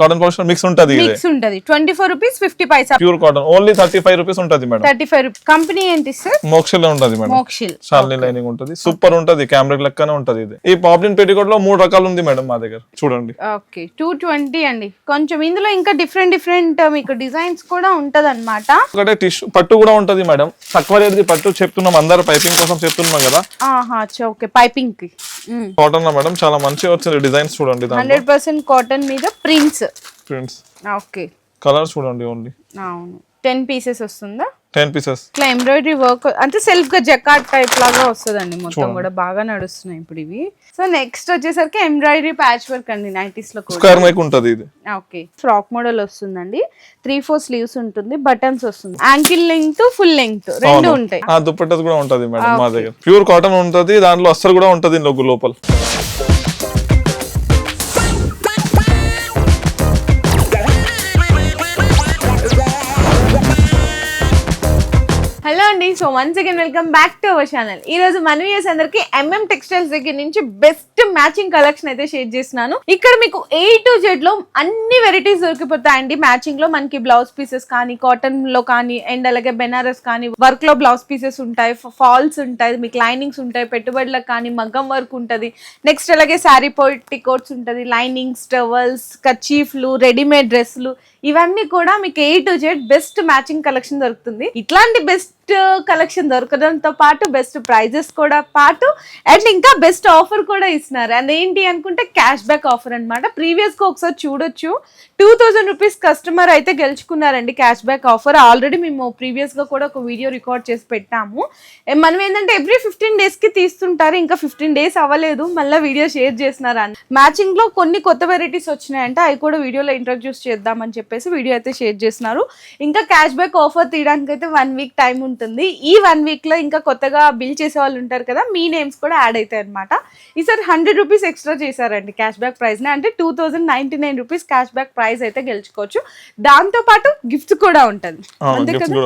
Cotton polyester mix ఉంటది mix ఉంటది. Twenty four rupees fifty paisa pure cotton only thirty five rupees ఉంటది madam thirty five company ఏంటి sir మోక్షలో ఉంటది madam మోక్షిల్ షాల్నీ లైనింగ్ ఉంటది. సూపర్ ఉంటది. కెమెరా లెక్కనే ఉంటది ఇది. ఈ పాప్లిన్ పెట్టికోట్లో మూడు రకాలు ఉంది మేడం మా దగ్గర. చూడండి. ఓకే టూ ట్వంటీ అండి. కొంచెం ఇందులో ఇంకా డిఫరెంట్ డిఫరెంట్ మీకు డిజైన్స్ కూడా ఉంటది అనమాట ఒకటే టిష్యూ పట్టు కూడా ఉంటది మేడం తక్కువ పట్టు చెప్తున్నాం. అందరు పైపింగ్ కోసం చెప్తున్నాం కదా. ఆహా ఓకే. పైపింగ్కి. కాటన్ మేడం చాలా మంచిగా వచ్చింది డిజైన్స్ చూడండి హండ్రెడ్ పర్సెంట్ కాటన్ మీద ప్రింట్స్ ప్రింట్స్ ఓకే కలర్ చూడండి ఓన్లీ అవును. టెన్ పీసెస్ వస్తుందా? టెన్ పీసెస్ ఇట్లా ఎంబ్రాయిడరీ వర్క్ అంటే సెల్ఫ్గా జకాట్ టైప్ లాగా వస్తుందండి మొత్తం కూడా. బాగా నడుస్తున్నాయి ఇప్పుడు ఇవి. సో నెక్స్ట్ వచ్చేసరికి ఎంబ్రాయిడరీ ప్యాచ్ వర్క్ అండి నైటీస్లో కూడా. స్క్వేర్ మైక్ ఉంటది ఇది. ఓకే ఫ్రాక్ మోడల్ వస్తుందండి. త్రీ ఫోర్ స్లీవ్స్ ఉంటుంది బటన్స్ వస్తుంది. యాంకిల్ లెంగ్త్ ఫుల్ లెంగ్త్ రెండు ఉంటాయి. ఆ దుప్పట్టది కూడా ఉంటది మేడం మా దగ్గర. ప్యూర్ కాటన్ ఉంటది దాంట్లో అస్సలు కూడా ఉంటది లోపు లోపల. So once again welcome back to our channel ఈ రోజు మన వ్యూస్ అందరికి ఎంఎం టెక్స్టైల్స్ దగ్గర నుంచి బెస్ట్ మ్యాచింగ్ కలెక్షన్ అయితే షేర్ చేస్తున్నాను. ఇక్కడ మీకు ఏ టు జెడ్లో అన్ని వెరైటీస్ దొరికిపోతాయండి. మ్యాచింగ్లో మనకి బ్లౌజ్ పీసెస్ కానీ కాటన్లో కానీ అండ్ అలాగే బెనారస్ కానీ వర్క్లో బ్లౌజ్ పీసెస్ ఉంటాయి ఫాల్స్ ఉంటాయి మీకు లైనింగ్స్ ఉంటాయి పెట్టుబడులకు కానీ మగ్గం వర్క్ ఉంటుంది. నెక్స్ట్ అలాగే శారీ పొట్టి కోట్స్ ఉంటుంది లైనింగ్స్ టవల్స్ కచీఫ్లు రెడీమేడ్ డ్రెస్సులు ఇవన్నీ కూడా మీకు A to Z best matching collection దొరుకుతుంది. ఇట్లాంటి బెస్ట్ కలెక్షన్ దొరకడంతో పాటు బెస్ట్ ప్రైజెస్ కూడా పాటు అండ్ ఇంకా బెస్ట్ ఆఫర్ కూడా ఇస్తున్నారు. అండ్ ఏంటి అనుకుంటే క్యాష్ బ్యాక్ ఆఫర్ అనమాట ప్రీవియస్గా ఒకసారి చూడొచ్చు. టూ థౌజండ్ రూపీస్ కస్టమర్ అయితే గెలుచుకున్నారండి క్యాష్ బ్యాక్ ఆఫర్ ఆల్రెడీ మేము ప్రీవియస్గా కూడా ఒక వీడియో రికార్డ్ చేసి పెట్టాము. మనం ఏంటంటే ఎవ్రీ ఫిఫ్టీన్ డేస్కి తీస్తుంటారు. ఇంకా ఫిఫ్టీన్ డేస్ అవ్వలేదు. మళ్ళీ వీడియో షేర్ చేస్తున్నారు. అని మ్యాచింగ్లో కొన్ని కొత్త వెరైటీస్ వచ్చినాయంటే. అవి కూడా వీడియోలో ఇంట్రడ్యూస్ చేద్దామని చెప్పేసి వీడియో అయితే షేర్ చేస్తున్నారు. ఇంకా క్యాష్ బ్యాక్ ఆఫర్ తీయడానికి అయితే వన్ వీక్ టైం ఉంటుంది. ఈ వన్ వీక్లో ఇంకా కొత్తగా బిల్ చేసే వాళ్ళు ఉంటారు కదా మీ నేమ్స్ కూడా యాడ్ అవుతాయి అనమాట ఈసారి హండ్రెడ్ రూపీస్ ఎక్స్ట్రా చేశారండి క్యాష్ బ్యాక్ ప్రైస్ని. అంటే two thousand ninety nine rupees cash back prize అయితే గెలుచుకోవచ్చు. దాంతో పాటు గిఫ్ట్స్ కూడా ఉంటుంది. అంతే కదా?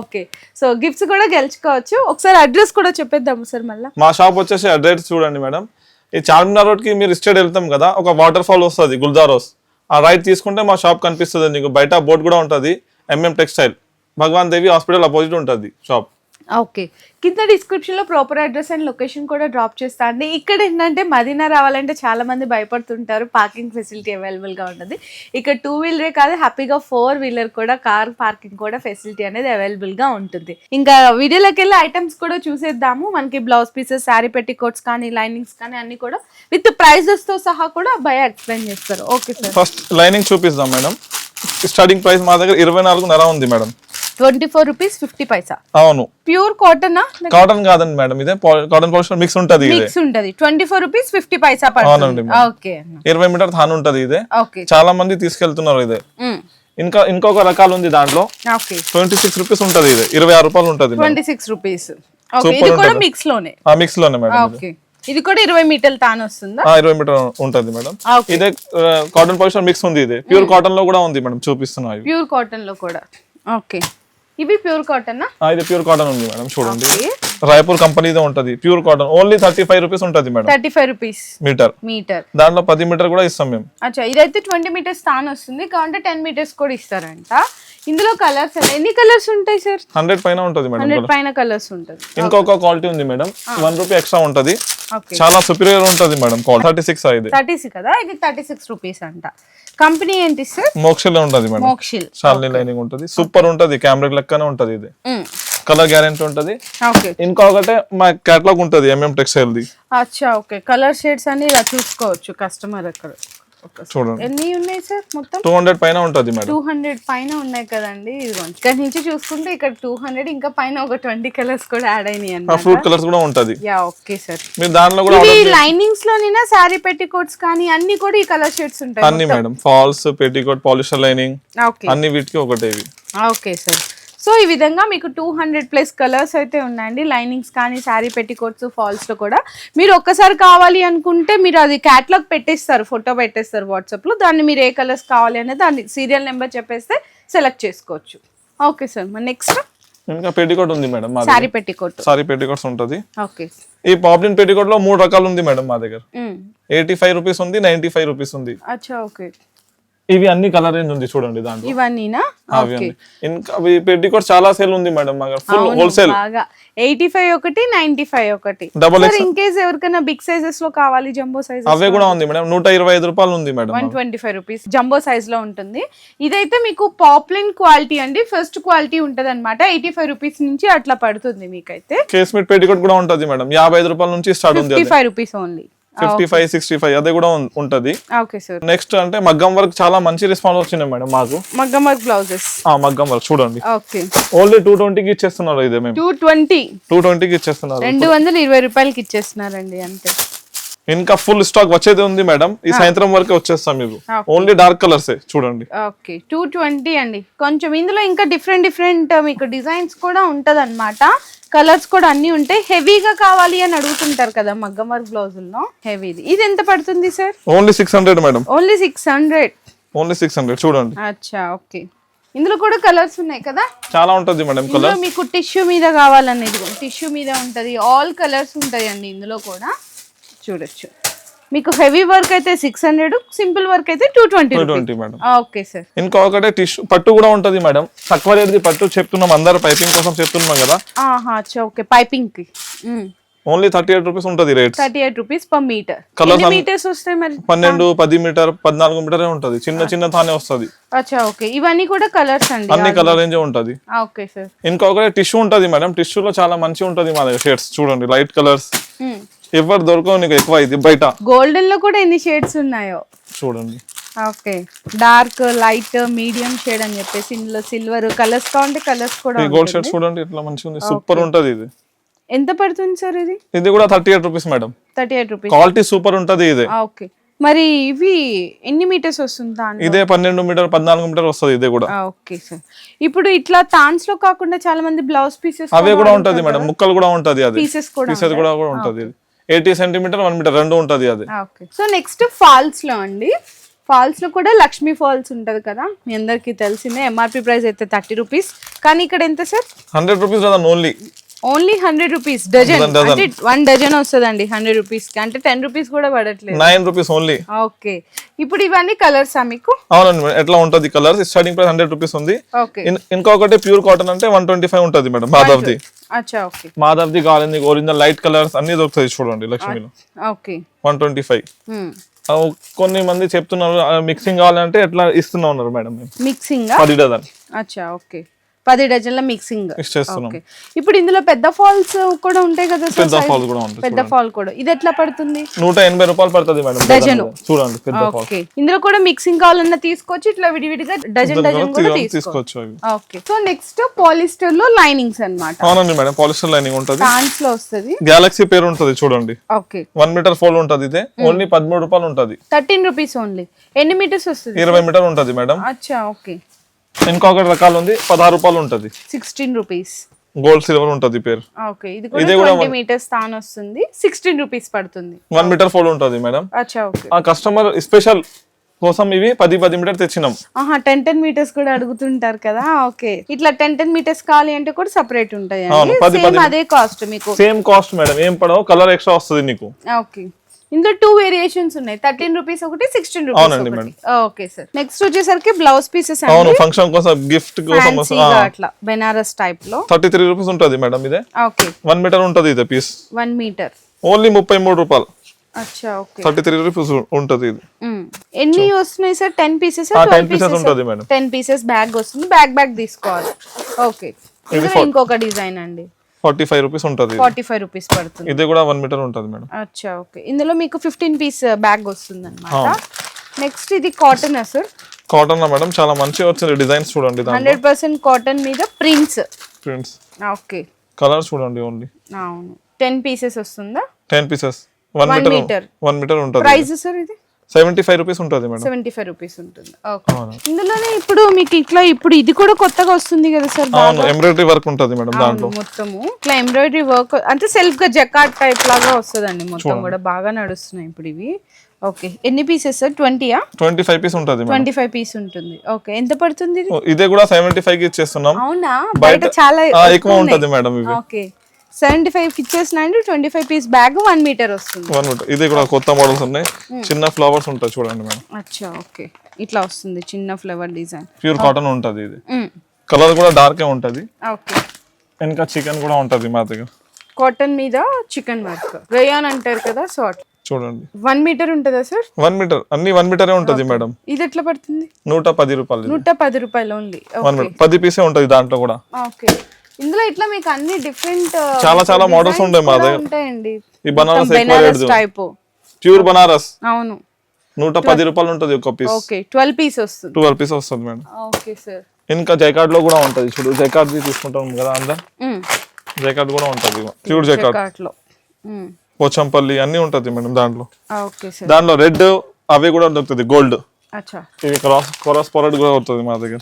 ఓకే సో గిఫ్ట్స్ కూడా గెలుచుకోవచ్చు. ఒకసారి అడ్రస్ కూడా చెప్పేద్దాము సార్ మళ్ళీ. మా షాప్ వచ్చేసి అడ్రస్ చూడండి మేడం. ఈ చార్మినార్ రోడ్కి మీరు స్టేట్ వెళ్తాం కదా ఒక వాటర్ ఫాల్ వస్తుంది గుల్జారోస్. ఆ రైట్ తీసుకుంటే మా షాప్ కనిపిస్తుంది నీకు బయట బోర్డు కూడా ఉంటుంది. MM textile Bhagwan Devi hospital opposite ఉంటుంది షాప్ ఓకే. కింద డిస్క్రిప్షన్లో ప్రాపర్ అడ్రస్ అండ్ లొకేషన్ కూడా డ్రాప్ చేస్తా అండి. ఇక్కడ ఏంటంటే మదీనా రావాలంటే చాలామంది భయపడుతుంటారు. పార్కింగ్ ఫెసిలిటీ అవైలబుల్గా ఉంటుంది ఇక్కడ టూ వీలరే కాదు హ్యాపీగా ఫోర్ వీలర్ కూడా కార్ పార్కింగ్ కూడా ఫెసిలిటీ అనేది అవైలబుల్గా ఉంటుంది. ఇంకా వీడియోలోకి వెళ్ళి ఐటమ్స్ కూడా చూసేద్దాము. మనకి బ్లౌజ్ పీసెస్ శారీ పెట్టి కోట్స్ కానీ లైనింగ్స్ కానీ అన్ని కూడా విత్ ప్రైజెస్తో సహా కూడా భయ ఎక్స్ప్లెయిన్ చేస్తారు. Okay sir. ఫస్ట్ లైనింగ్ చూపిస్తాం మేడం. స్టార్టింగ్ ప్రైస్ మా దగ్గర ఇరవై నాలుగున్నర ఉంది madam. Twenty four rupees fifty paisa? అవును. Pure cotton? కాటన్ కాదండి మేడం ఇదే కాటన్ పాలిస్టర్ మిక్స్ ఉంటది ఇదే. మిక్స్ ఉంటది. Twenty four rupees fifty paisa అవునండి. ఓకే. ఇరవై మీటర్ థాన్ ఉంటది ఇదే. ఓకే. చాలా మంది తీసుకెళ్తున్నారు ఇదే. ఇంకా ఇంకొక రకాలు ఉంది దాంట్లో. ట్వంటీ సిక్స్ రూపీస్ ఉంటది ఇది. ఇరవై ఆరు రూపాయలు ఉంటది. Twenty six rupees. ఇది కూడా. మిక్స్లోనే ఆ మిక్స్లోనే మేడం ఇది. ఓకే. ఇది కూడా ఇరవై మీటర్ల తాను వస్తుందా? ఇరవై మీటర్ ఉంటది మేడం. ఇదే కాటన్ పాలిస్టర్ మిక్స్ ఉంది ఇది. ప్యూర్ కాటన్లో కూడా ఉంది మేడం చూపిస్తున్నా ప్యూర్ కాటన్లో కూడా. ఓకే. ఇవి ప్యూర్ కాటన్? ఆ, ఇది ప్యూర్ కాటన్ ఉంది మేడం చూడండి. రాయపూర్ కంపెనీదే ఉంటది pure cotton. Only thirty five rupees ఉంటది madam. Thirty five rupees. Metre. Metre. దాంట్లో పది మీటర్ కూడా ఇస్తాం మేము. అచ్చా ఇదైతే ట్వంటీ మీటర్స్ తాను వస్తుంది కావాలంటే టెన్ మీటర్స్ కూడా ఇస్తారంట. ఇందులో కలర్స్ ఎన్ని కలర్స్ ఉంటాయి సార్? హండ్రెడ్ పైన ఉంటది మేడం హండ్రెడ్ పైన కలర్స్ ఉంటుంది. ఇంకొక క్వాలిటీ ఉంది మేడం. వన్ రూపీ ఎక్స్ట్రా ఉంటది. చాలా సుపీరియర్ ఉంటది మేడం థర్టీ సిక్స్ ఇది. థర్టీ సిక్స్ కదా? ఇది థర్టీ సిక్స్ రూపీస్ అంట. కంపెనీ ఏంటి సార్? మోక్షలో ఉంటది మేడం. మోక్షిల్. షాల్నీ లైనింగ్ ఉంటది. సూపర్ ఉంటది. కెమెరా లెక్కనే ఉంటది ఇది. కలర్ గ్యారెంటీ ఉంటది. ఓకే ఇంకొకటే మా కేటలాగ్ ఉంటది ఎంఎం టెక్స్టైల్ ది అచ్చా ఓకే కలర్ షేడ్స్ అన్ని ఇలా చూసుకోవచ్చు కస్టమర్ అక్కడ. చూడండి. ఎన్ని ఉన్నాయి సార్ మొత్తం? టూ హండ్రెడ్ పైన ఉంటది మేడం. టూ హండ్రెడ్ పైన ఉన్నాయి కదండి ఇదిగోండి. ఇక్కడ నుంచి చూసుకుంటే ఇక్కడ టూ హండ్రెడ్ ఇంకా పైన ఒక ట్వంటీ కలర్స్ కూడా యాడ్ అయినాయి అన్నమాట. ఫ్రూట్ కలర్స్ కూడా ఉంటది. Yeah okay sir. మీరు దానిలో కూడా order లైనింగ్స్ లోనేనా శారీ పెట్టికోట్స్ కానీ అన్ని కూడా ఈ కలర్ షేడ్స్ ఉంటాయి అన్ని madam. Falls petticoat polyester lining okay. అన్ని వీటికి ఒకటే ఓకే సార్. సో ఈ విధంగా మీకు టూ హండ్రెడ్ ప్లస్ కలర్స్ అయితే ఉన్నాయండి. లైనింగ్స్ కానీ శారీ పెట్టికోట్స్ ఫాల్స్లో కూడా. మీరు ఒక్కసారి కావాలి అనుకుంటే మీరు అది క్యాట్లాగ్ పెట్టేస్తారు ఫోటో పెట్టేస్తారు వాట్సాప్లో దాన్ని మీరు ఏ కలర్స్ కావాలి అనేది దాన్ని సీరియల్ నెంబర్ చెప్పేస్తే సెలెక్ట్ చేసుకోవచ్చు. ఓకే సార్ మరి నెక్స్ట్ ఇంకా పెట్టికోట్ ఉంది మేడం మా శారీ పెట్టికోట్ సారీ పెట్టికోట్స్ ఉంటది. ఓకే ఈ పాప్లిన్ పెట్టికోట్లో మూడు రకాలు ఉంది మేడం మా దగ్గర. ఎయిటీ ఫైవ్ రూపీస్ ఉంది నైన్టీ ఫైవ్ రూపీస్ ఉంది. అచ్చా ఓకే ఇవి అన్ని కలర్ రేంజ్ ఉంది చూడండి దాంట్లో. ఇవన్నీనా? అవి. ఇంకా అవి పెట్టికోట్ చాలా సేల్ ఉంది మేడం ఫుల్ హోల్సేల్ బాగా. ఎయిటీ ఫైవ్ ఒకటి. నైన్టీ ఫైవ్ ఒకటి సార్ ఇన్ కేస్ ఎవరికైనా బిగ్ సైజెస్లో కావాలి జంబో సైజ్ అవే కూడా ఉంది మేడం నూట ఇరవై ఐదు రూపాయలు ఉంది madam one twenty five rupees jumbo సైజ్లో ఉంటుంది. ఇదైతే మీకు పాపులర్ క్వాలిటీ అండి. ఫస్ట్ క్వాలిటీ ఉంటది అనమాట ఎయిటీ ఫైవ్ రూపీస్ నుంచి అట్లా పడుతుంది మీకైతే. కేస్ మీట్ పెట్టికోట్ కూడా ఉంటది మేడం యాభై ఐదు రూపాయల నుంచి స్టార్ట్ ఉంది five rupees only fifty five sixty five అదే కూడా ఉంటది. ఓకే సార్ నెక్స్ట్ అంటే మగ్గం వర్క్ చాలా మంచి రెస్పాన్స్ వచ్చింది మేడం మాకు. మగ్గం వర్క్ బ్లౌజెస్ ఆ మగ్గం వర్క్ చూడండి. ఓకే ఓన్లీ టూ ట్వంటీకి ఇచ్చేస్తున్నారు ఇదే మేము. టూ ట్వంటీ టూ ట్వంటీకి ఇచ్చేస్తున్నారు. రెండు వందల ఇరవై రూపాయలకి ఇచ్చేస్తున్నారండి అంతే. ఇంకా ఫుల్ స్టాక్ వచ్చేది ఉంది మేడం. ఈ సాయంత్రం వరకే వచ్చేస్తాం మీకు. ఓన్లీ డార్క్ కలర్స్ చూడండి. ఓకే టూ ట్వంటీ అండి. కొంచెం ఇందులో ఇంకా డిఫరెంట్ డిఫరెంట్ మీకు డిజైన్స్ కూడా ఉంటది అనమాట కలర్స్ కూడా అన్ని ఉంటాయి హెవీగా కావాలి అని అడుగుతుంటారు కదా మగ్గం వర్క్ బ్లౌజుల్లో. హెవీది. ఇది ఎంత పడుతుంది sir? Only six hundred madam only six hundred only six hundred చూడండి. అచ్చా ఓకే. ఇందులో కూడా కలర్స్ ఉన్నాయి కదా? చాలా ఉంటుంది మేడం కలర్ మీకు టిష్యూ మీద కావాలనేది టిష్యూ మీద ఉంటది. ఆల్ కలర్స్ ఉంటాయి అండి ఇందులో కూడా. చూడొచ్చు. మీకు హెవీ వర్క్ అయితే సిక్స్ హండ్రెడ్ సింపుల్ వర్క్ అయితే two twenty twenty madam okay sir ఇంకా ఒకటే టిష్యూ పట్టు కూడా ఉంటది మేడం తక్కువ రేట్ది పట్టు చెప్తున్నాం అందరు పైపింగ్ కోసం చెప్తున్నాం కదా. ఓకే పైపింగ్కి. ఓన్లీ థర్టీ ఎయిట్ రూపీస్ ఉంటుంది rates thirty eight rupees per metre ఎన్ని అన్ని- మీటర్స్ వస్తాయి మరి? పన్నెండు పది మీటర్ పద్నాలుగు మీటరే ఉంటది. చిన్న చిన్న తానే వస్తది. అచ్చా ఓకే. ఇవన్నీ కూడా కలర్స్ అండి అన్ని కలర్ రేంజ్ ఉంటది. ఓకే సార్ ఇంకొకటి టిష్యూ ఉంటది మేడం టిష్యూలో చాలా మంచి ఉంటది మా దగ్గర షేడ్స్ చూడండి లైట్ కలర్స్ ఎవరు దొరకవు నీకు ఎక్కువ ఇది బయట. గోల్డెన్లో కూడా ఎన్ని షేడ్స్ ఉన్నాయో? చూడండి. Okay. Dark light medium shade అని చెప్పేసి ఇందులో సిల్వర్ కలర్స్ కావాలంటే కలర్స్ కూడా గోల్డ్ షేడ్ చూడండి ఇట్లా మంచిగా ఉంది సూపర్ ఉంటది ఇది. ఎంత పడుతుంది సార్ ఇది? ఇది కూడా thirty eight rupees madam thirty eight rupees quality super ఉంటది ఇది. ఓకే. మరి ఇవి ఎన్ని మీటర్స్ వస్తుంది ఇదే పన్నెండు మీటర్ పద్నాలుగు మీటర్ వస్తుంది ఇదే కూడా. Okay sir. ఇప్పుడు ఇట్లా తాన్స్లో కాకుండా చాలా మంది బ్లౌజ్ పీసెస్ అవే కూడా ఉంటది మేడం ముక్కలు కూడా ఉంటది అది. పీసెస్ కూడా పీసెస్ కూడా కూడా ఉంటది ఇది. ఎయిటీ సెంటీమీటర్ వన్ మీటర్ రెండు ఉంటది అది. ఓకే. సో నెక్స్ట్ ఫాల్స్లో అండి. ఫాల్స్లో కూడా లక్ష్మీ ఫాల్స్ ఉంటది కదా? మీ అందరికి తెలిసిందే. ఎంఆర్పి ప్రైస్ అయితే థర్టీ రూపీస్ కానీ ఇక్కడ ఎంత సార్? హండ్రెడ్ రూపీస్ కదా only only hundred rupees dozen. అంటే వన్ డజన్ వస్తుందండి హండ్రెడ్ రూపీస్ అంటే టెన్ రూపీస్ కూడా పడట్లేదు. Nine rupees only okay. ఇప్పుడు ఇవన్నీ కలర్సా మీకు? అవునండి ఎట్లా ఉంటది colours? Starting price hundred rupees ఉంది. ఇంకొకటి ప్యూర్ కాటన్ అంటే వన్ ట్వంటీ ఫైవ్ ఉంటది మేడం. మాధవ్ది. మాధవ్ది కావాలి ఒరిజినల్ లైట్ కలర్స్ అన్ని దొరుకుతాయి చూడండి లక్ష్మీలో. ఓకే. One twenty five. కొన్ని మంది చెప్తున్నారు మిక్సింగ్ కావాలంటే ఎట్లా ఇస్తున్నా ఉన్నారు మేడం మిక్సింగ్ పది డజన్. అచ్చా ఓకే. పది డజన్ల మిక్సింగ్. ఓకే. ఇప్పుడు ఇందులో పెద్ద ఫాల్స్ కూడా ఉంటాయి కదా సార్ పెద్ద ఫాల్ కూడా ఉంటుంది పెద్ద ఫాల్ కూడా. ఇది ఎట్లా పడుతుంది? నూట ఎనభై రూపాయలు పడుతుంది మేడం డజను. చూడండి పెద్ద ఫాల్. ఇందులో కూడా మిక్సింగ్ కావాలన్నా తీసుకోవచ్చు ఇట్లా విడివిడిగా డజన్ డజన్ కూడా తీసుకోవచ్చు. ఓకే. సో నెక్స్ట్ పాలిస్టర్లో లైనింగ్స్ అన్నమాట. అవునండి మేడం పాలిస్టర్ లైనింగ్ ఉంటది. ఫ్యాన్స్లో వస్తుంది. గ్యాలక్సీ పేరు ఉంటది చూడండి. ఓకే. వన్ మీటర్ ఫోల్ ఉంటది ఇదే ఓన్లీ పదమూడు రూపాయలు ఉంటది. Thirteen rupees only. ఎన్ని మీటర్స్ వస్తుంది? ఇరవై మీటర్ ఉంటది మేడం. అచ్చా ఓకే. ఇంకొకటి రకాలు ఉంది. పదహారు రూపాయలు ఉంటది. Sixteen rupees. గోల్డ్ సిల్వర్ ఉంటది పేరు. ఓకే. ఇది కూడా ట్వంటీ మీటర్స్ తాను వస్తుంది. సిక్స్టీన్ రూపీస్ పడుతుంది. వన్ మీటర్ ఫోల్ ఉంటది మేడం. అచ్చా ఓకే. ఆ కస్టమర్ స్పెషల్ కోసం ఇవి పది పది మీటర్ తెచ్చినాం. ఆహా టెన్ టెన్ మీటర్స్ కూడా అడుగుతుంటారు కదా ఓకే. ఇట్లా టెన్ టెన్ మీటర్స్ కావాలి అంటే కూడా సపరేట్ ఉంటాయి అదే కాస్ట్ మీకు. Same cost madam. ఏం పడవు. కలర్ ఎక్స్ట్రా వస్తుంది నీకు. ఓకే. ఇందులో టూ వేరియేషన్స్ ఉన్నాయి. థర్టీన్ రూపీస్ ఒకటి sixteen rupees okay sir next వచ్చేసరికి బ్లౌజ్ పీసెస్ అవును ఫంక్షన్ కోసం గిఫ్ట్ కోసం అట్లా బెనారస్ టైప్లో. థర్టీ త్రీ రూపీస్ ఉంటది మేడం ఇదే. ఓకే వన్ మీటర్ ఉంటది ఇదే పీస్ వన్ మీటర్ ఓన్లీ ముప్పై మూడు రూపాయలు. థర్టీ త్రీ రూపీస్ ఉంటది ఇది. ఎన్ని వస్తున్నాయి సార్ టెన్ పీసెస్ 10 pieces ఉంటది మేడం. టెన్ పీసెస్ బ్యాగ్ వస్తుంది. బ్యాగ్ బ్యాగ్ తీసుకోవాలి. ఓకే ఇంకొక డిజైన్ అండి. ఫార్టీ ఫైవ్ రూపీస్ ఉంటది. ఫార్టీ ఫైవ్ రూపీస్ పడుతుంది. ఇది కూడా వన్ మీటర్ ఉంటది మేడం. అచ్చా ఓకే. ఇందులో మీకు ఫిఫ్టీన్ పీస్ బ్యాగ్ వస్తుంది అనమాట నెక్స్ట్ ఇది కాటన్ సార్ కాటన్ మేడం చాలా మంచిగా వచ్చింది డిజైన్స్ చూడండి హండ్రెడ్ పర్సెంట్ కాటన్ మీద ప్రింట్స్ ప్రింట్స్ ఓకే కలర్ చూడండి ఓన్లీ అవును. టెన్ పీసెస్ వస్తుందా? Ten pieces one metre. One metre ఉంటది. ప్రైస్ సార్ ఇది? సెవెంటీ ఫైవ్ రూపీస్ ఉంటది మేడం. సెవెంటీ ఫైవ్ రూపీస్ ఉంటుంది. ఓకే ఇందులోనే ఇప్పుడు మీకు ఇట్లా ఇప్పుడు ఇది కూడా కొత్తగా వస్తుంది కదా సార్ అవును ఎంబ్రాయిడరీ వర్క్ ఉంటది మేడం దాంట్లో. మొత్తము. ఇట్లా ఎంబ్రాయిడరీ వర్క్ అంటే సెల్ఫ్గా జకాట్ టైప్ లాగా వస్తుందండి మొత్తం కూడా. బాగా నడుస్తున్నాయి ఇప్పుడు ఇవి. ఓకే ఎన్ని పీసెస్ సార్? ట్వంటీయా ట్వంటీ ఫైవ్ పీస్ ఉంటది మేడం. ట్వంటీ ఫైవ్ పీస్ ఉంటుంది. ఓకే ఎంత పడుతుంది ఇది? కూడా సెవెంటీ ఫైవ్కి ఇచ్చేస్తున్నాం. అవునా? బయట చాలా ఎక్కువ ఉంటది మేడం ఇవి. ఓకే సెవెంటీ ఫైవ్ ఇచ్చేసిన twenty five piece bag one metre వస్తుంది. One metre. ఇది కూడా కొత్త మోడల్స్ ఉన్నాయి. చిన్న ఫ్లవర్స్ ఉంటాయి చూడండి మేడం. అచ్చా ఓకే. ఇట్లా వస్తుంది చిన్న ఫ్లవర్ డిజైన్. ప్యూర్ కాటన్ ఉంటుంది ఇది. కలర్ కూడా డార్కే ఉంటుంది. ఓకే. ఇంకా చికెన్ కూడా ఉంటుంది మా దగ్గర. కాటన్ మీద చికెన్ వర్క్. రేయాన్ అంటారు కదా సో చూడండి. వన్ మీటర్ ఉంటుందా సార్? One metre. అన్ని వన్ మీటరే ఉంటుంది మేడం. ఇది ఎట్లా పడుతుంది? నూట పది రూపాయలు. నూట పది రూపాయలు ఓన్లీ. One metre. పది పీసే ఉంటుంది దాంట్లో కూడా. ఓకే. ఇందులో ఇట్లా మీకు అన్ని డిఫరెంట్ చాలా చాలా models ఉంటాయి మా దగ్గర. ఉంటాయండి. ఈ బనారస్ బెనారస్ టైప్ ప్యూర్ బనారస్ అవును. నూట పది రూపాయలు ఉంటుంది ఒక పీస్ ఓకే ట్వెల్వ్ పీస్ వస్తుంది. ట్వెల్వ్ పీస్ వస్తుంది మేడం ఓకే సార్ ఇంకా జైకార్డ్లో కూడా ఉంటుంది. చూడు జైకార్డ్ తీసుకుంటాం కదా అందరు జైకార్డ్ కూడా ఉంటుంది. ప్యూర్ జైకార్డ్ కార్ట్లో పోచంపల్లి అన్ని ఉంటుంది మేడం దాంట్లో. ఓకే సార్ దాంట్లో రెడ్ అవి కూడా దొరుకుతుంది గోల్డ్ ఇది క్రాస్ క్రాస్ పొరడ్ కూడా వస్తుంది మా దగ్గర.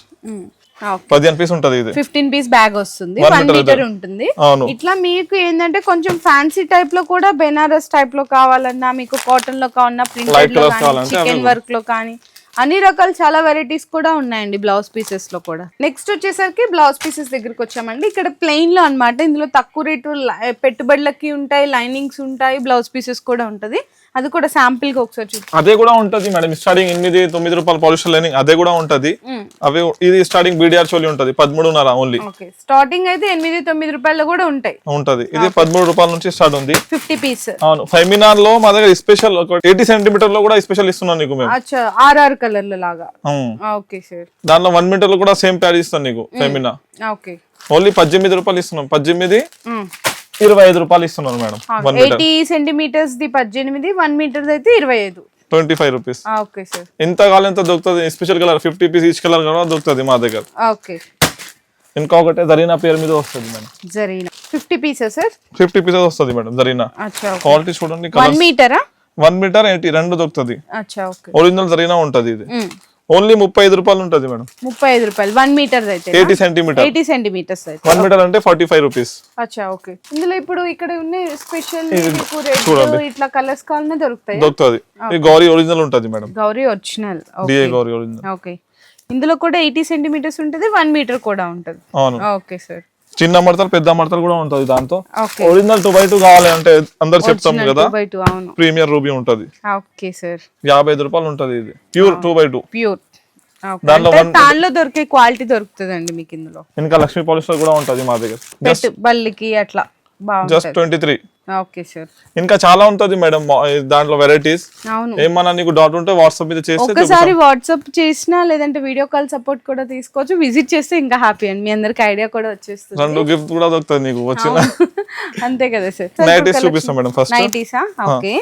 పదిహేను పీస్ ఉంటుంది ఇది. ఫిఫ్టీన్ పీస్ బ్యాగ్ వస్తుంది. One metre. ఉంటుంది. ఇట్లా మీకు ఏంటంటే కొంచెం ఫ్యాన్సీ టైప్లో కూడా బెనారస్ టైప్లో కావాలన్నా మీకు కాటన్లో కావాలన్నా ప్రింటెడ్లో చికెన్ వర్క్లో కానీ అన్ని రకాల చాలా వెరైటీస్ కూడా ఉన్నాయండి బ్లౌజ్ పీసెస్లో కూడా. నెక్స్ట్ వచ్చేసరికి బ్లౌజ్ పీసెస్ దగ్గరికి వచ్చామండి. ఇక్కడ ప్లెయిన్లో అన్నమాట. ఇందులో తక్కువ రేటు పెట్టుబడులకి ఉంటాయి లైనింగ్స్ ఉంటాయి బ్లౌజ్ పీసెస్ కూడా ఉంటది. అది కూడా శాంపిల్గా ఒకసారి అదే కూడా ఉంటుంది మేడం స్టార్టింగ్ ఎనిమిది తొమ్మిది రూపాయలు పాలిష్ లైనింగ్ అదే కూడా ఉంటుంది. అవి ఇది స్టార్టింగ్ బీడిఆర్ చోలి ఉంటుంది పదమూడున్నర ఓన్లీ స్టార్టింగ్ అయితే ఎనిమిది తొమ్మిది రూపాయలు కూడా ఉంటాయి. ఉంటుంది. ఇది పదమూడు రూపాయల నుంచి స్టార్ట్ ఉంది. ఫిఫ్టీ పీస్ అవును ఫైమినార్లో మా దగ్గర స్పెషల్ ఒక ఎయిటీ సెంటీమీటర్లో కూడా స్పెషల్ ఇస్తున్నాను నీకు మేము. ఆర్ఆర్ కలర్ లాగా. ఓకే సార్ దాంట్లో వన్ మీటర్లో కూడా సేమ్ ప్యాడ్ ఇస్తాను నీకు ఫెమినా ఓకే. ఓన్లీ పద్దెనిమిది రూపాయలు ఇస్తున్నాం. పద్దెనిమిది ఇరవై ఐదు రూపాయలు ఇస్తున్నాను madam. One metre eighty centimetres the పద్దెనిమిది వన్ మీటర్ అయితే ఇరవై ఐదు. Twenty five rupees. Okay sir. ఎంత కావాలి ఎంత దొరుకుతుంది? Special colour fifty piece each colour కూడా దొరుకుతుంది మా దగ్గర. ఓకే. ఇంకొకటి జరీనా పేరు మీద వస్తుంది madam. Zarina. Fifty pieces sir? Fifty pieces వస్తుంది మేడం జరీనా. క్వాలిటీ చూడండి వన్ మీటరా వన్ మీటర్ ఎయిటీ రెండు దొరుకుతుంది. ఒరిజినల్ జరీనా ఉంటుంది ఇది. ఓన్లీ ముప్పై ఐదు రూపాయలు ఉంటుంది మేడం. ముప్పై ఐదు రూపాయలు. వన్ మీటర్ అయితే ఎయిటీ సెంటీమీటర్. ఎయిటీ సెంటీమీటర్స్ అయితే. వన్ మీటర్ అంటే ఫార్టీ ఫైవ్ రూపీస్ అచ్చా ఓకే. ఇందులో ఇప్పుడు ఇక్కడ ఉన్న స్పెషల్ చూడండి. ఇట్లా కలర్స్ కావాలనే దొరుకుతాయి? దొరుకుతుంది. ఈ గౌరీ ఒరిజినల్ ఉంటుంది madam. Gauri original DA Gauri original okay. ఇందులో కూడా ఎయిటీ సెంటీమీటర్స్ ఉంటుంది వన్ మీటర్ కూడా ఉంటుంది. అవును. ఓకే సార్ చిన్న మడతలు పెద్ద మడతలు కూడా ఉంటుంది దాంతో. ఒరిజినల్ టూ బై టూ కావాలి అంటే అందరు చెప్తాం కదా ప్రీమియర్ రూబీ ఉంటుంది. ఓకే సార్ యాభై ఐదు రూపాయలు ఉంటుంది ఇది. Pure two by two pure దానిలో దొరికే క్వాలిటీ దొరుకుతుందండి మీకు ఇందులో. ఇంకా లక్ష్మీ పాలిస్టర్ కూడా ఉంటుంది మా దగ్గర. బల్లికి అట్లా. Just twenty three. ఇంకా చాలా ఉంటుంది మేడం దాంట్లో వెరైటీస్ ఏమన్నా నీకు డౌట్ ఉంటే వాట్సాప్ మీద చేస్తే ఒక్కసారి వాట్సాప్ చేసినా లేదంటే వీడియో కాల్ సపోర్ట్ కూడా తీసుకోవచ్చు విజిట్ చేస్తే ఇంకా హ్యాపీ అండి. మీ అందరికి ఐడియా కూడా వచ్చేస్తుంది. రెండు గిఫ్ట్ కూడా దొరుకుతుంది నీకు వచ్చిన. అంతే కదా సార్ నైటీస్ చూపిస్తాం మేడం ఫస్ట్ నైటీసా ఓకే.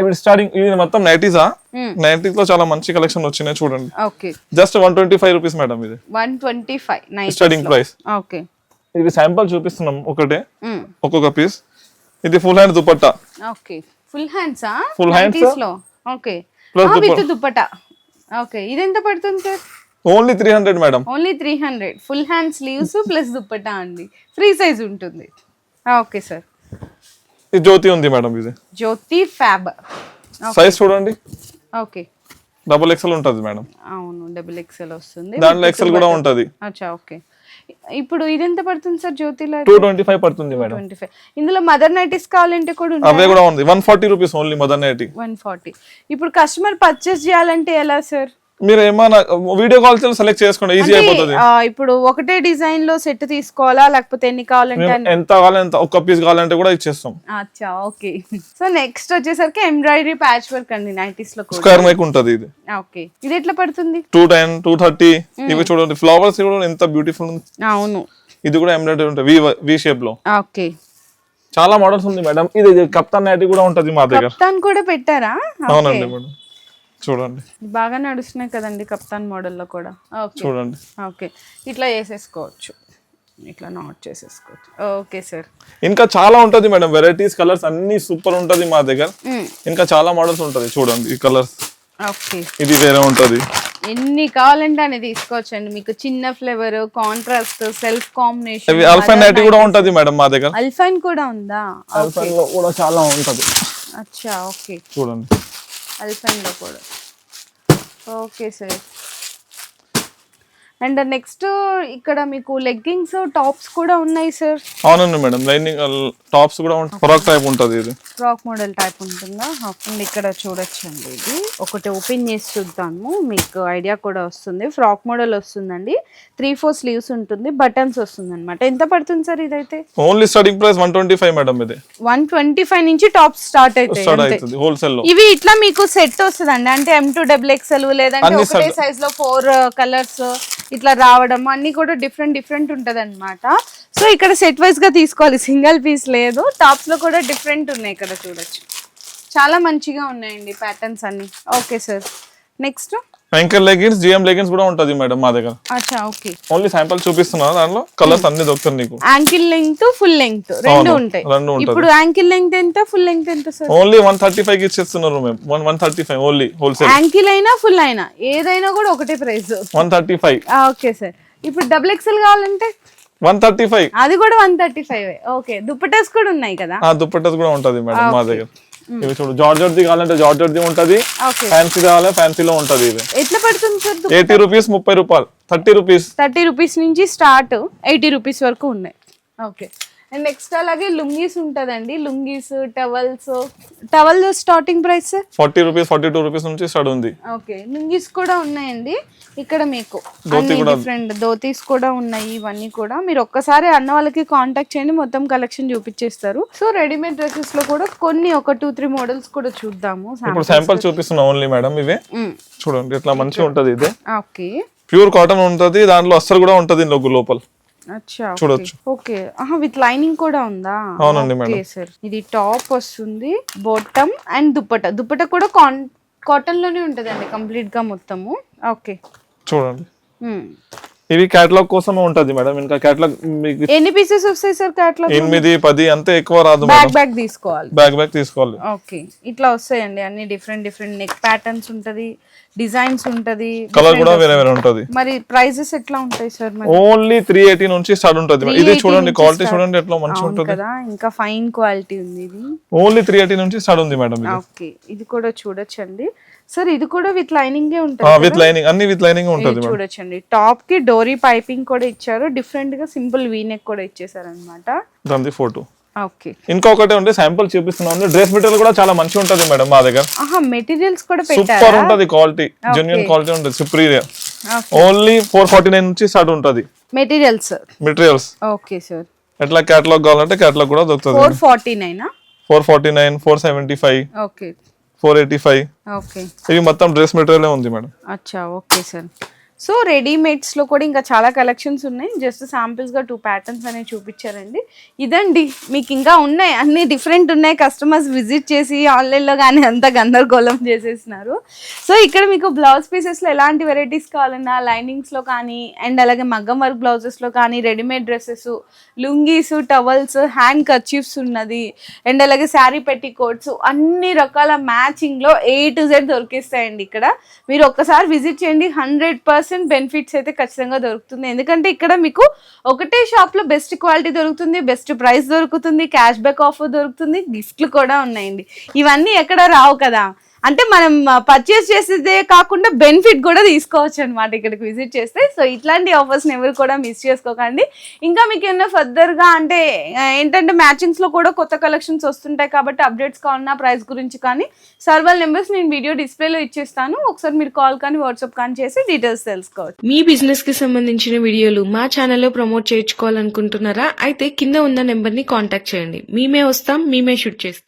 ఇప్పుడు స్టార్టింగ్ ఇది మొత్తం నైటీసా. నైటీస్లో చాలా మంచి కలెక్షన్ వచ్చినాయి చూడండి. Okay. Just one twenty five rupees madam ఇది. One twenty five starting price okay. ఇది శాంపుల్ చూపిస్తున్నాం ఒకటే. ఒక్కొక్క పీస్. ఇది full hand dupatta. Okay. Full హ్యాండ్సా hands, నైటీస్లో? ఓకే. With dupatta okay. ఇది ఎంత పడుతుంది sir? Only three hundred madam only three hundred full hand sleeves plus dupatta అండి. ఫ్రీ సైజ్ ఉంటుంది. ఓకే సార్ ఇది జ్యోతి ఉంది మేడం ఇది. జ్యోతి ఫ్యాబ్ సైజ్ చూడండి. ఓకే. డబుల్ ఎక్స్ఎల్ ఉంటుంది మేడం అవును డబుల్ ఎక్సెల్ వస్తుంది. దాంట్లో ఎక్సెల్ కూడా ఉంటుంది. అచ్చా ఓకే. ఇప్పుడు ఇది ఎంత పడుతుంది సార్ జ్యోతిలో? టూ ట్వంటీ ఫైవ్ పడుతుంది మేడం. Twenty five. ఇందులో మదర్ నైటీస్ కావాలంటే కూడా అవే కూడా ఉంది. One forty rupees only mother nighty. One forty. ఇప్పుడు కస్టమర్ పర్చేస్ చేయాలంటే ఎలా సార్? మీరు ఏమైనా వీడియో కాల్ సెలెక్ట్ చేసుకోండి ఈజీ అయిపోతుంది. ఇప్పుడు ఒకటే డిజైన్లో సెట్ తీసుకోవాలా? లేకపోతే ఎన్ని కావాలంటే? ఎంత కావాలి ఎంత ఒక్క పీస్ కావాలంటే కూడా ఇచ్చేస్తాం. అచ్చా ఓకే. సో నెక్స్ట్ వచ్చేసరికి ఎంబ్రాయిడరీ ప్యాచ్ వర్క్ అండి నైటీస్లో స్క్వేర్ మైక్ ఉంటుంది ఇది. ఓకే. ఇది ఎట్లా పడుతుంది? టూ టెన్ టూ థర్టీ ఇవి చూడండి ఫ్లవర్స్ కూడా ఎంత బ్యూటిఫుల్ ఉంది. అవును. ఇది కూడా ఎంబ్రాయిడరీ ఉంటుంది వి వి షేప్లో. ఓకే. చాలా మోడల్స్ ఉంది మేడం ఇది ఇది కప్తాన్ నైటీ కూడా ఉంటుంది మా దగ్గర. కప్తాన్ కూడా పెట్టారా? అవునండి మేడం చూడండి. బాగా నడుస్తున్నాయి కదండి కప్తాన్ మోడల్లో కూడా. ఓకే చూడండి. ఓకే ఇట్లా చేసేసుకోవచ్చు ఇట్లా నాట్ చేసేసుకోవచ్చు. ఓకే సార్ ఇంకా చాలా ఉంటుంది మేడం. వెరైటీస్ కలర్స్ అన్ని సూపర్ ఉంటుంది మా దగ్గర. ఇంకా చాలా మోడల్స్ ఉంటుంది చూడండి ఈ కలర్స్ ఓకే ఇది వేరే ఉంటుంది. ఎన్ని కావాలంటే అని తీసుకోవచ్చు అండి మీకు చిన్న flavour contrast self combination alpine nighty కూడా ఉంటుంది మేడం మా దగ్గర. అల్ఫైన్ కూడా ఉందా? అల్ఫైన్లో కూడా చాలా ఉంటుంది. అచ్చా ఓకే చూడండి. అల్ఫైన్లో కూడా ఓకే సార్ అండ్ నెక్స్ట్ ఇక్కడ మీకు లెగ్గింగ్స్ టాప్స్ కూడా ఉన్నాయి సార్ అవునండి మేడం. లైనింగ్ టాప్స్ కూడా ఫ్రాక్ టైప్ ఉంటుంది ఇది. ఫ్రాక్ మోడల్ టైప్ ఉంటుందా? అండ్ ఇక్కడ చూడొచ్చండి ఇది. ఒకటి ఓపెన్ చేసి చూద్దాము. మీకు ఐడియా కూడా వస్తుంది. ఫ్రాక్ మోడల్ వస్తుందండి. త్రీ ఫోర్ స్లీవ్స్ ఉంటుంది బటన్స్ వస్తుంది అనమాట ఎంత పడుతుంది సార్ ఇదైతే? Only starting price one twenty five madam ఇది. వన్ ట్వంటీ ఫైవ్ నుంచి టాప్ స్టార్ట్ అవుతాయి హోల్సేల్లో. ఇవి ఇట్లా మీకు సెట్ వస్తుందండి. అంటే ఎం టూ డబుల్ ఎక్స్ఎల్ లేదంటే ఒకటే. సైజ్లో ఫోర్ కలర్స్ ఇట్లా రావడం అన్ని కూడా డిఫరెంట్ డిఫరెంట్ ఉంటుంది అనమాట సో ఇక్కడ సెట్ వైజ్గా తీసుకోవాలి. సింగిల్ పీస్ లేదు. టాప్స్లో కూడా డిఫరెంట్ ఉన్నాయి ఇక్కడ చూడొచ్చు. చాలా మంచిగా ఉన్నాయండి ప్యాటర్న్స్ అన్ని. Okay sir next anchor leggings GM leggings కూడా ఉంటుంది మేడం మా దగ్గర. అచ్చా ఓకే. ఓన్లీ శాంపుల్ చూపిస్తున్నా దాంట్లో కలర్స్ అన్ని దొరుకుతాయి నీకు. యాంకిల్ లెంగ్త్ ఫుల్ లెంగ్త్ రెండు ఉంటాయి. రెండు ఉంటది. ఇప్పుడు యాంకిల్ లెంగ్త్ ఎంత ఫుల్ లెంగ్త్ ఎంత సార్ ఓన్లీ వన్ థర్టీ ఫైవ్కి ఇచ్చేస్తున్నారు మేము one one thirty five only wholesale ankle అయినా ఫుల్ అయినా. ఏదైనా కూడా ఒకటే price one thirty five okay sir ఇప్పుడు డబుల్ ఎక్స్ఎల్ కావాలంటే? వన్ థర్టీ ఫైవ్ అది కూడా one thirty five okay dupattas కూడా ఉన్నాయి కదా? ఆ దుప్పట్టస్ కూడా ఉంటది మేడం మా దగ్గర. ఇవి చూడు జార్జర్ది కావాలంటే జార్జర్ది ఉంటది. ఫ్యాన్సీ కావాలంటే ఫ్యాన్సీలో ఉంటది ఇది. ఎట్లా పడుతుంది సార్ ఎయిటీ రూపీస్ ముప్పై రూపాయలు థర్టీ రూపీస్ థర్టీ రూపీస్ నుంచి స్టార్ట్ ఎయిటీ రూపీస్ వరకు ఉన్నాయి. ఓకే అండ్ నెక్స్ట్ అలాగే లుంగీస్ ఉంటుందండి. Lungis towels. Towel starting price forty rupees forty two rupees నుంచి స్టార్ట్ ఉంది. ఓకే. లుంగీస్ కూడా ఉన్నాయండి. ఇక్కడ మీకు డిఫరెంట్ ధోతీస్ కూడా ఉన్నాయి ఇవన్నీ కూడా. మీరు ఒక్కసారి అన్న వాళ్ళకి కాంటాక్ట్ చేయండి మొత్తం కలెక్షన్ చూపించేస్తారు సో రెడీమేడ్ డ్రెస్సెస్లో కూడా కొన్ని ఒక టూ త్రీ మోడల్స్ కూడా చూద్దాము ఇప్పుడు శాంపుల్ చూపిస్తున్నా ఓన్లీ మేడం ఇవే. చూడండి ఇట్లా మంచిగా ఉంటది ఇది. ఓకే. ప్యూర్ కాటన్ ఉంటది దాంట్లో అస్సలు కూడా ఉంటది లోపు లోపల. చూడొచ్చు. ఓకే. విత్ లైనింగ్ కూడా ఉందా? అవునండి సార్. ఇది టాప్ వస్తుంది బాటమ్ అండ్ దుప్పట దుప్పట కూడా కాటన్లోనే ఉంటదండి కంప్లీట్గా మొత్తము. ఓకే. చూడండి. ఇవి కేటలాగ్ కోసమే ఉంటది మేడం. ఇంకా కేటలాగ్ మీకు ఎన్ని పీసెస్ వస్తాయి సార్ క్యాట్లాగ్ ఎనిమిది పది అంతే ఎక్కువ రాదు బ్యాక్ మేడం. బ్యాక్ తీసుకోవాలి. బ్యాక్ బ్యాక్ తీసుకోవాలి. ఓకే. ఇట్లా వస్తాయండి అన్ని డిఫరెంట్ డిఫరెంట్. నెక్ ప్యాటర్న్స్ ఉంటది డిజైన్స్ ఉంటది కలర్ కూడా వేరే వేరే ఉంటది. మరి ప్రైజెస్ ఎట్లా ఉంటాయి సార్ ఓన్లీ త్రీ ఎయిటీ నుంచి స్టార్ట్ ఉంటది. ఇది 380 చూడండి క్వాలిటీ. చూడండి ఎట్లా అవును ఉంటది. కదా ఇంకా ఫైన్ క్వాలిటీ ఉంది ఇది. ఓన్లీ త్రీ ఎయిటీ నుంచి స్టార్ట్ ఉంది మేడం ఓకే ఇది కూడా చూడొచ్చండి. సార్ ఇది కూడా విత్ లైనింగ్ ఉంటుంది విత్ లైనింగ్ అన్ని విత్ లైనింగ్ ఉంటది చూడొచ్చండి. టాప్కి డోరీ పైపింగ్ కూడా ఇచ్చారు. డిఫరెంట్గా సింపుల్ వీనెక్ కూడా ఇచ్చేసారు అనమాట ఫోటో ఇంకొకటి ఉంటే శాంపుల్ చూపిస్తున్నాను డ్రెస్ మెటీరియల్ కూడా చాలా మంచిగా ఉంటది మేడం మా దగ్గర. మెటీరియల్స్ కూడా సూపర్ ఉంటది క్వాలిటీ. జెన్యున్ క్వాలిటీ ఉంటది. Superior only four forty nine నుంచి స్టార్ట్ ఉంటది. మెటీరియల్స్ మెటీరియల్స్ ఓకే సార్ ఎట్లా కేటలాగ్ కావాలంటే కేటలాగ్ కూడా దొరుకుతుంది ఫోర్ ఫార్టీ నైనా four forty nine four seventy five okay four eighty five okay ఇవి మొత్తం డ్రెస్ మెటీరియల్ ఉంది మేడం. అచ్చా ఓకే సార్ సో రెడీమేడ్స్లో కూడా ఇంకా చాలా కలెక్షన్స్ ఉన్నాయి. జస్ట్ శాంపిల్స్గా టూ ప్యాటర్న్స్ అనేవి చూపించారండి. ఇదండి మీకు ఇంకా ఉన్నాయి. అన్ని డిఫరెంట్ ఉన్నాయి. కస్టమర్స్ విజిట్ చేసి ఆన్లైన్లో కానీ అంతా గందరగోళం చేసేసినారు. సో ఇక్కడ మీకు బ్లౌజ్ పీసెస్లో ఎలాంటి వెరైటీస్ కావాలన్నా లైనింగ్స్లో కానీ అండ్ అలాగే మగ్గం వర్క్ బ్లౌజెస్లో కానీ readymade dresses lungis towels handkerchiefs ఉన్నది అండ్ అలాగే శారీ పెట్టి కోట్స్ అన్ని రకాల మ్యాచింగ్లో ఏ టు జెడ్ దొరికిస్తాయండి ఇక్కడ. మీరు ఒక్కసారి విజిట్ చేయండి. హండ్రెడ్ పర్సెంట్ బెనిఫిట్స్ అయితే ఖచ్చితంగా దొరుకుతుంది. ఎందుకంటే ఇక్కడ మీకు ఒకటే షాప్లో బెస్ట్ క్వాలిటీ దొరుకుతుంది బెస్ట్ ప్రైస్ దొరుకుతుంది క్యాష్ బ్యాక్ ఆఫర్ దొరుకుతుంది గిఫ్ట్లు కూడా ఉన్నాయండి. ఇవన్నీ ఎక్కడ రావు కదా. అంటే మనం పర్చేస్ చేసేదే కాకుండా బెనిఫిట్ కూడా తీసుకోవచ్చు అనమాట ఇక్కడికి విజిట్ చేస్తే. సో ఇట్లాంటి ఆఫర్స్ని ఎవరు కూడా మిస్ చేసుకోకండి. ఇంకా మీకు ఏమైనా ఫర్దర్గా అంటే ఏంటంటే మ్యాచింగ్స్లో కూడా కొత్త కలెక్షన్స్ వస్తుంటాయి కాబట్టి అప్డేట్స్ కావాలన్నా ప్రైస్ గురించి కానీ సర్వల్ నెంబర్స్ నేను వీడియో డిస్ప్లేలో ఇచ్చేస్తాను. ఒకసారి మీరు కాల్ కానీ వాట్సాప్ కానీ చేసి డీటెయిల్స్ తెలుసుకోవచ్చు. మీ బిజినెస్కి సంబంధించిన వీడియోలు మా ఛానల్లో ప్రమోట్ చేయించుకోవాలనుకుంటున్నారా? అయితే కింద ఉన్న నెంబర్ని కాంటాక్ట్ చేయండి. మేమే వస్తాం మేమే షూట్ చేస్తాం.